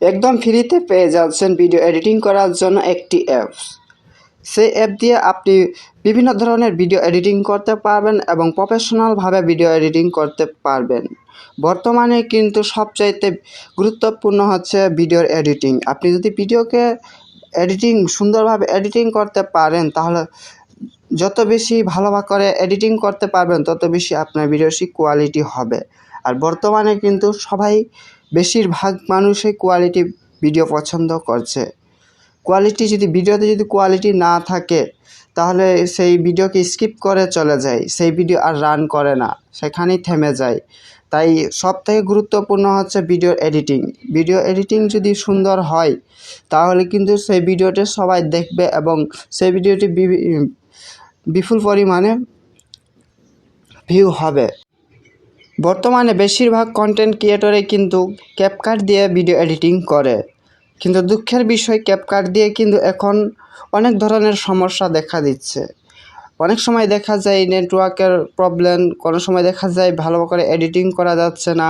একদম ফ্রিতে পেয়ে যাচ্ছেন ভিডিও এডিটিং করার জন্য একটি অ্যাপস সেই অ্যাপ দিয়ে আপনি বিভিন্ন ধরনের ভিডিও এডিটিং করতে পারবেন এবং প্রফেশনালভাবে ভিডিও এডিটিং করতে পারবেন। বর্তমানে কিন্তু সবচাইতে গুরুত্বপূর্ণ হচ্ছে ভিডিওর এডিটিং। আপনি যদি ভিডিওকে এডিটিং, সুন্দরভাবে এডিটিং করতে পারেন, তাহলে যত বেশি ভালো করে এডিটিং করতে পারবেন, তত বেশি আপনার ভিডিওর কোয়ালিটি হবে। আর বর্তমানে কিন্তু সবাই বেশিরভাগ মানুষই কোয়ালিটি ভিডিও পছন্দ করছে। কোয়ালিটি যদি ভিডিওতে যদি কোয়ালিটি না থাকে, তাহলে সেই ভিডিওকে স্কিপ করে চলে যায়। সেই ভিডিও আর রান করে না, সেখানেই থেমে যায়। তাই সবথেকে গুরুত্বপূর্ণ হচ্ছে ভিডিও এডিটিং ভিডিও এডিটিং যদি সুন্দর হয়, তাহলে কিন্তু সেই ভিডিওটি সবাই দেখবে এবং সেই ভিডিওটি বিপুল পরিমাণে ভিউ হবে। বর্তমানে বেশিরভাগ কন্টেন্ট ক্রিয়েটরে কিন্তু ক্যাপকাট দিয়ে ভিডিও এডিটিং করে। কিন্তু দুঃখের বিষয় ক্যাপকাট দিয়ে কিন্তু এখন অনেক ধরনের সমস্যা দেখা দিচ্ছে। অনেক সময় দেখা যায় নেটওয়ার্কের প্রবলেম কোনো সময় দেখা যায় ভালো করে এডিটিং করা যাচ্ছে না।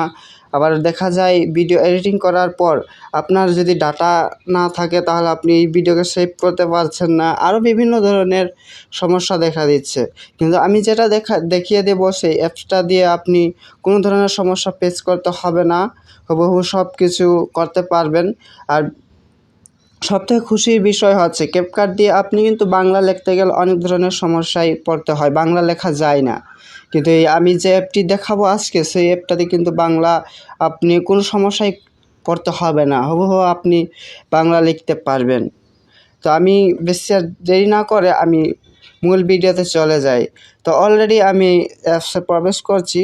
আবার দেখা যায় ভিডিও এডিটিং করার পর আপনার যদি ডাটা না থাকে তাহলে আপনি এই ভিডিওকে সেভ করতে পারছেন না। আরও বিভিন্ন ধরনের সমস্যা দেখা দিচ্ছে। কিন্তু আমি যেটা দেখা, দেখিয়ে দেবো সেই অ্যাপসটা দিয়ে আপনি কোনো ধরনের সমস্যা ফেস করতে হবে না। হুবহু সব কিছু করতে পারবেন। আর সবথেকে খুশির বিষয় হচ্ছে ক্যাপকাট দিয়ে আপনি কিন্তু বাংলা লিখতে গেলে অনেক ধরনের সমস্যায় পড়তে হয়, বাংলা লেখা যায় না। কিন্তু এই আমি যে অ্যাপটি দেখাবো আজকে, সেই অ্যাপটাতে কিন্তু বাংলা আপনি কোনো সমস্যায় পড়তে হবে না, হুবহু আপনি বাংলা লিখতে পারবেন। তো আমি বেশি আর দেরি না করে আমি মূল ভিডিওতে চলে যাই। তো অলরেডি আমি অ্যাপসে প্রবেশ করছি।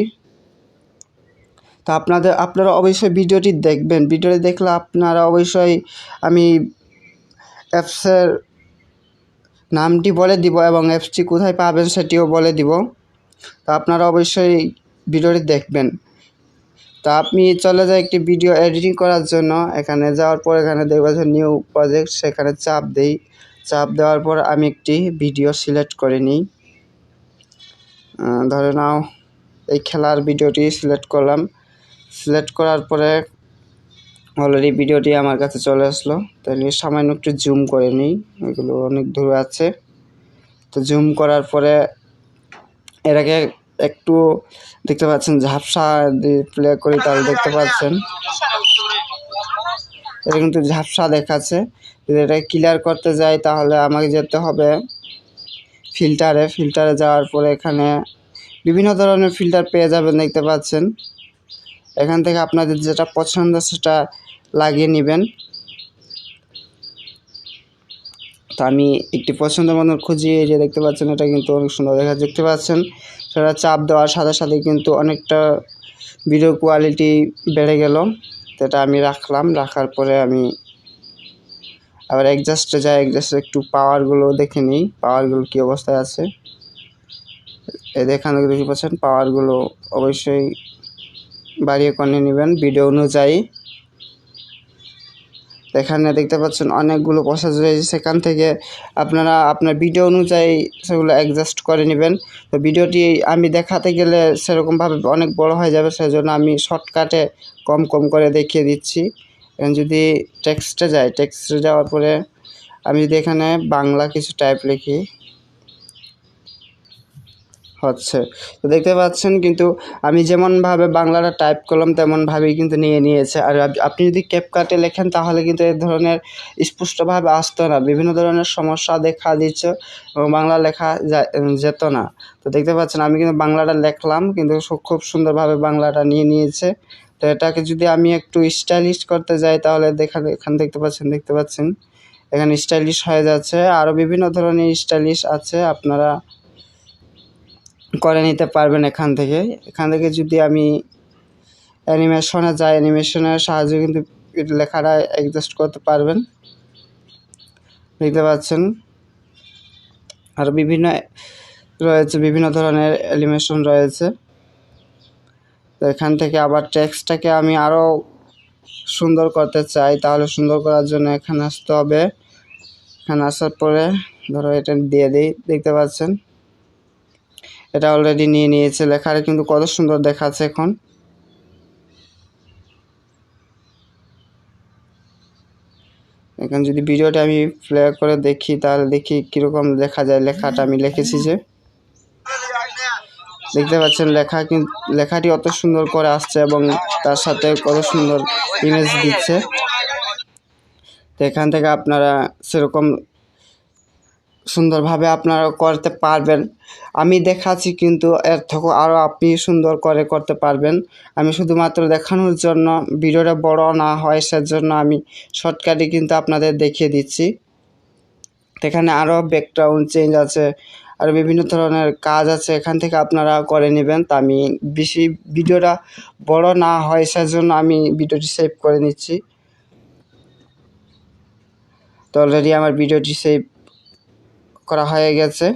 তো আপনাদের, আপনারা অবশ্যই ভিডিওটি দেখবেন। ভিডিওটি দেখলে আপনারা অবশ্যই আমি অ্যাপসের নামটি বলে দিব এবং অ্যাপসটি কোথায় পাবেন সেটিও বলে দিব। তো আপনারা অবশ্যই ভিডিওটি দেখবেন। তো আপনি চলে যায় একটি ভিডিও এডিটিং করার জন্য। এখানে যাওয়ার পর এখানে দেখবেন নিউ প্রজেক্ট, সেখানে চাপ দেই। চাপ দেওয়ার পর আমি একটি ভিডিও সিলেক্ট করে নিই। ধরে নাও, এই খেলার ভিডিওটি সিলেক্ট করলাম। সিলেক্ট করার পরে অলরেডি ভিডিওটি আমার কাছে চলে আসলো। তাহলে সামান্য একটু জুম করে নিই। এগুলো অনেক দূরে আছে। তো জুম করার পরে এটাকে একটু দেখতে পাচ্ছেন, ঝাপসা প্লে করি, তাহলে দেখতে পাচ্ছেন। এটা কিন্তু ঝাপসা দেখাচ্ছে। যদি এটা ক্লিয়ার করতে যাই, তাহলে আমাকে যেতে হবে ফিল্টারে ফিল্টারে যাওয়ার পরে এখানে বিভিন্ন ধরনের ফিল্টার পেয়ে যাবেন, দেখতে পাচ্ছেন। এখান থেকে আপনাদের যেটা পছন্দ, সেটা লাগিয়ে নেবেন। তো আমি একটি পছন্দ মতন খুঁজি এই যে দেখতে পাচ্ছেন, এটা কিন্তু অনেক সুন্দর দেখা দেখতে পাচ্ছেন। সেটা চাপ দেওয়ার সাথে সাথে কিন্তু অনেকটা ভিডিও কোয়ালিটি বেড়ে গেল। এটা আমি রাখলাম, রাখার পরে আমি আবার অ্যাডজাস্টে যাই অ্যাডজাস্টে একটু পাওয়ারগুলো দেখে নিই পাওয়ারগুলো কী অবস্থায় আছে। দেখান দেখতে পাচ্ছেন পাওয়ারগুলো অবশ্যই বাড়িয়ে কমিয়ে নেবেন। ভিডিও অনুযায়ী এখানে দেখতে পাচ্ছেন অনেকগুলো প্রসেস রয়েছে সেখান থেকে আপনারা আপনার ভিডিও অনুযায়ী সেগুলো অ্যাডজাস্ট করে নেবেন। তো ভিডিওটি আমি দেখাতে গেলে সেরকমভাবে অনেক বড় হয়ে যাবে, সেজন্য আমি শর্টকাটে কম কম করে দেখিয়ে দিচ্ছি। যদি টেক্সটে যায় টেক্সটে যাওয়ার পরে আমি যদি এখানে বাংলা কিছু টাইপ লিখি। হচ্ছে। তো দেখতে পাচ্ছেন কিন্তু আমি যেমনভাবে বাংলাটা টাইপ করলাম, তেমনভাবেই কিন্তু নিয়ে নিয়েছে। আর আপনি যদি ক্যাপকাটে লেখেন, তাহলে কিন্তু এই ধরনের স্পষ্টভাবে আসতো না। বিভিন্ন ধরনের সমস্যা দেখা দিচ্ছে এবং বাংলা লেখা যেত না। তো দেখতে পাচ্ছেন, আমি কিন্তু বাংলাটা লেখলাম, কিন্তু খুব সুন্দরভাবে বাংলাটা নিয়ে নিয়েছে। তো এটাকে যদি আমি একটু স্টাইলিশ করতে যাই, তাহলে দেখা, এখানে দেখতে পাচ্ছেন দেখতে পাচ্ছেন। এখানে স্টাইলিশ হয়ে যাচ্ছে। আরও বিভিন্ন ধরনের স্টাইলিশ আছে, আপনারা করে নিতে পারবেন এখান থেকে। এখান থেকে যদি আমি অ্যানিমেশনে যাই অ্যানিমেশনের সাহায্যে কিন্তু লেখাটা অ্যাডজাস্ট করতে পারবেন। দেখতে পাচ্ছেন? আর বিভিন্ন রয়েছে, বিভিন্ন ধরনের অ্যানিমেশন রয়েছে। তো এখান থেকে আবার টেক্সটটাকে আমি আরও সুন্দর করতে চাই, তাহলে সুন্দর করার জন্য এখানে আসতে হবে। এখানে আসার পরে ধরো এটা দিয়ে দিই, দেখতে পাচ্ছেন? এটা অলরেডি নিয়ে নিয়েছে লেখাটা, কিন্তু কত সুন্দর দেখাচ্ছে এখন। এখন যদি ভিডিওটা আমি প্লে করে দেখি, তাহলে দেখি কীরকম দেখা যায় লেখাটা। আমি লিখেছি যে, দেখতে পাচ্ছেন লেখা কিন্তু লেখাটি অত সুন্দর করে আসছে এবং তার সাথে কত সুন্দর ইমেজ দিচ্ছে। তো এখান থেকে আপনারা সেরকম সুন্দরভাবে আপনারা করতে পারবেন। আমি দেখাচ্ছি কিন্তু এর থেকে আরও আপনি সুন্দর করে করতে পারবেন। আমি শুধুমাত্র দেখানোর জন্য ভিডিওটা বড় না হয় সেজন্য আমি শর্টকাটে কিন্তু আপনাদের দেখিয়ে দিচ্ছি। এখানে আরও ব্যাকগ্রাউন্ড চেঞ্জ আছে, আর বিভিন্ন ধরনের কাজ আছে, এখান থেকে আপনারা করে নেবেন। তা আমি বেশি ভিডিওটা বড় না হয় সেজন্য আমি ভিডিওটি সেভ করে নিচ্ছি। তো অলরেডি আমার ভিডিওটি সেভ করা হয়ে গেছে।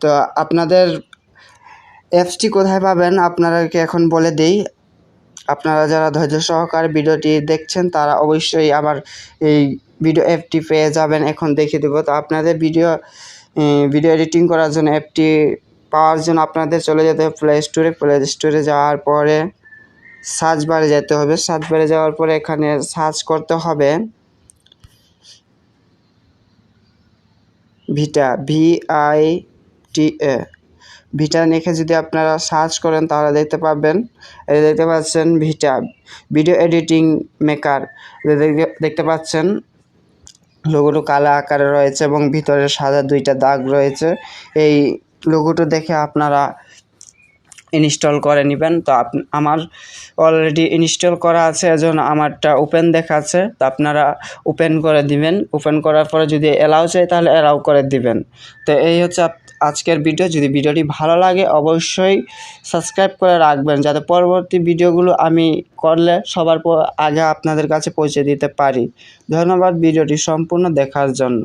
তো আপনাদের অ্যাপসটি কোথায় পাবেন আপনারাকে এখন বলে দেই। আপনারা যারা ধৈর্য সহকারে ভিডিওটি দেখছেন, তারা অবশ্যই আমার এই ভিডিও অ্যাপটি পেয়ে যাবেন। এখন দেখে দেবো। তো আপনাদের ভিডিও ভিডিও এডিটিং করার জন্য অ্যাপটি পাওয়ার জন্য আপনাদের চলে যেতে হবে প্লে স্টোরে প্লে স্টোরে যাওয়ার পরে সার্চ বারে যেতে হবে। সার্চ বারে যাওয়ার পরে এখানে সার্চ করতে হবে। ভিটা, ভি আই টি এ। ভিটা লিখে যদি আপনারা সার্চ করেন, তাহলে দেখতে পাবেন দেখতে পাচ্ছেন ভিটা, ভিডিও এডিটিং মেকার। দেখতে পাচ্ছেন, লোগোটো কালো আকারে রয়েছে এবং ভিতরে সাদা দুইটা দাগ রয়েছে। এই লোগোটো দেখে আপনারা ইনস্টল করে নেবেন। তো আমার অলরেডি ইনস্টল করা আছে, এজন্য আমারটা ওপেন দেখাচ্ছে। তো আপনারা ওপেন করে দিবেন। ওপেন করার পরে যদি অ্যালাউ চাই, তাহলে অ্যালাউ করে দিবেন। তো এই হচ্ছে আজকের ভিডিও যদি ভিডিওটি ভালো লাগে, অবশ্যই সাবস্ক্রাইব করে রাখবেন, যাতে পরবর্তী ভিডিওগুলো আমি করলে সবার আগে আপনাদের কাছে পৌঁছে দিতে পারি। ধন্যবাদ ভিডিওটি সম্পূর্ণ দেখার জন্য।